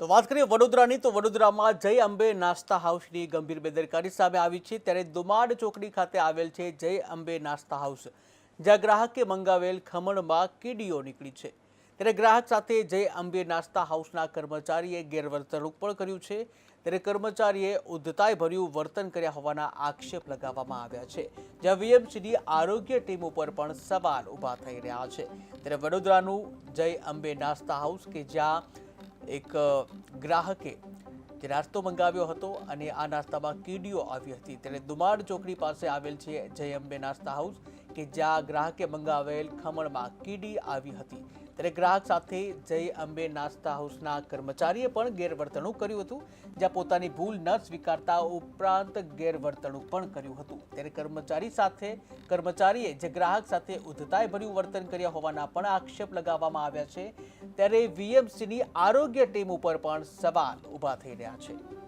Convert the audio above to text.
તો વાત કરીએ વડોદરાની, તો વડોદરામાં જય અંબે નાસ્તા હાઉસની ગંભીર બેદરકારી સામે આવી છે. ત્યારે દુમાડ ચોકડી ખાતે આવેલ છે જય અંબે નાસ્તા હાઉસ, જ્યાં ગ્રાહકે મંગાવેલ ખમણમાં કીડીઓ નીકળી છે. ત્યારે ગ્રાહક સાથે જય અંબે નાસ્તા હાઉસના કર્મચારીએ ગેરવર્તણૂક પણ કર્યું છે. ત્યારે કર્મચારીએ ઉદ્ધતાઈ ભર્યું વર્તન કર્યા હોવાના આક્ષેપ લગાવવામાં આવ્યા છે, જ્યાં વીએમસીની આરોગ્ય ટીમ ઉપર પણ સવાલ ઊભા થઈ રહ્યા છે. ત્યારે વડોદરાનું જય અંબે નાસ્તા હાઉસ કે જ્યાં એક ગ્રાહકે જે નાસ્તો મંગાવ્યો હતો અને આ નાસ્તામાં કીડીઓ આવી હતી. ત્યારે દુમાડ ચોકડી પાસે આવેલ છે જય અંબે નાસ્તા હાઉસ. કે જ્યાં ગ્રાહકે મંગાવેલ ખમણમાં કીડી આવી હતી. ત્યારે ગ્રાહક સાથે જય અંબે નાસ્તા હાઉસના કર્મચારીએ પણ ગેરવર્તણૂક કર્યું હતું, જ્યાં પોતાની ભૂલ ન સ્વીકારતા ઉપરાંત ગેરવર્તણૂક પણ કર્યું હતું. ત્યારે કર્મચારી સાથે, કર્મચારીએ જે ગ્રાહક સાથે ઉદ્ધતાઈ ભર્યું વર્તન કર્યા હોવાના પણ આક્ષેપ લગાવવામાં આવ્યા છે. ત્યારે વીએમસીની આરોગ્ય ટીમ ઉપર પણ સવાલ ઊભા થઈ રહ્યા છે.